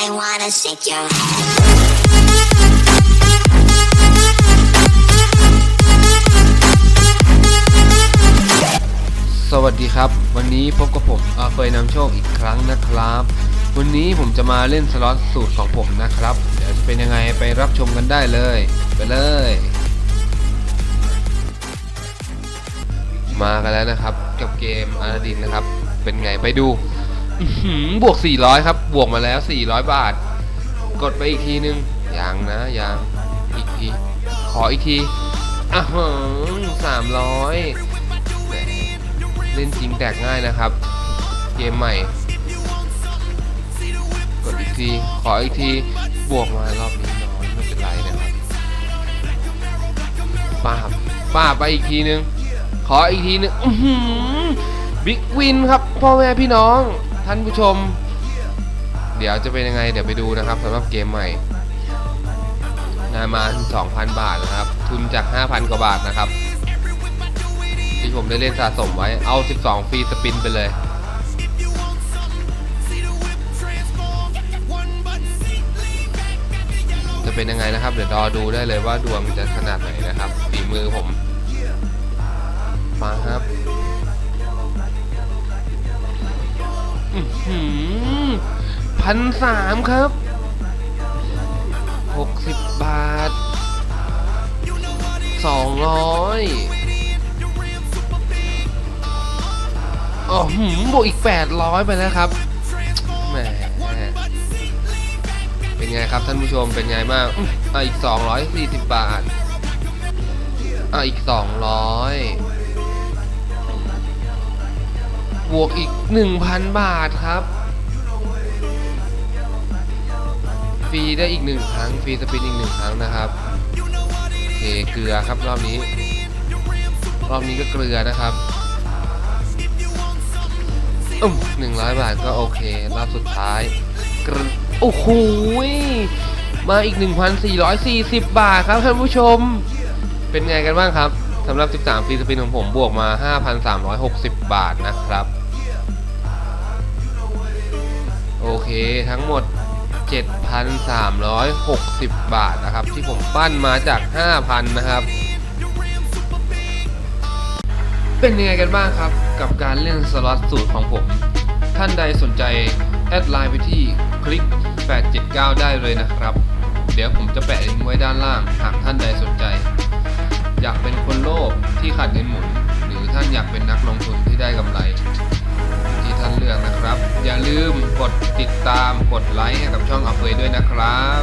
I wanna shake your head. สวัสดีครับ วันนี้พบกับผมอาเฟยนำโชคอีกครั้งนะครับ วันนี้ผมจะมาเล่นสล็อตสูตรของผมนะครับ เดี๋ยวจะเป็นยังไงไปรับชมกันได้เลย ไปเลย มากันแล้วนะครับ กับเกมอาราดินนะครับ เป็นไงไปดู บวก 400 ครับ บวกมาแล้ว 400 บาท กดไปอีกทีนึง ยังนะยังอีกที ขออีกทีอะหือสามร้อยเล่นจริงแตกง่ายนะครับ เกมใหม่ กดอีกที ขออีกที บวกมารอบนี้น้อยไม่เป็นไรนะครับป้าป้าไปอีกทีนึง ขออีกทีนึงบิ๊กวินครับ พ่อแม่พี่น้อง ท่านผู้ชม เดี๋ยวจะเป็นยังไงเดี๋ยวไปดูนะครับสำหรับเกมใหม่นามา 2,000 บาทนะครับ ทุนจาก 5,000 กว่าบาทนะครับ ที่ผมได้เล่นสะสมไว้ เอา 12 ฟรีสปินไปเลย จะเป็นยังไงนะครับ เดี๋ยวรอดูได้เลยว่าดวงจะขนาดไหนนะครับ พันสามครับ60บาท200อ๋อหืมบวกอีก800ไปแล้วครับแหมเป็นไงครับท่านผู้ชมเป็นไงบ้างอื้ออะอีก240บาทอะอีก200 บวกอีก 1,000 บาทครับ ฟรีได้อีกหนึ่งครั้ง ฟรีสปินอีกหนึ่งครั้งนะครับโอเคเกลือครับรอบนี้ รอบนี้ก็เกลือนะครับอืมหนึ่งร้อยบาทก็โอเค รอบสุดท้ายกรึโอ้โหมาอีก 1,440 บาทครับท่านผู้ชม เป็นไงกันบ้างครับ สำหรับ 13 ฟรีสปินของผมบวกมา 5,360 บาทนะครับ โอเคทั้งหมด 7,360 บาทนะครับ ที่ผมปั้นมาจาก 5,000 นะครับ เป็นยังไงกันบ้างครับ กับการเล่นสล็อตสูตรของผม ท่านใดสนใจ แอดไลน์ไปที่คลิก 879 ได้เลยนะครับ เดี๋ยวผมจะแปะลิงก์ไว้ด้านล่าง หากท่านใดสนใจ อยากเป็น ที่ขาดเงินหมุน หรือท่านอยากเป็นนักลงทุนที่ได้กำไรที่ท่านเลือกนะครับ อย่าลืมกดติดตามกดไลค์ให้กับช่องอัพเวด้วยนะครับ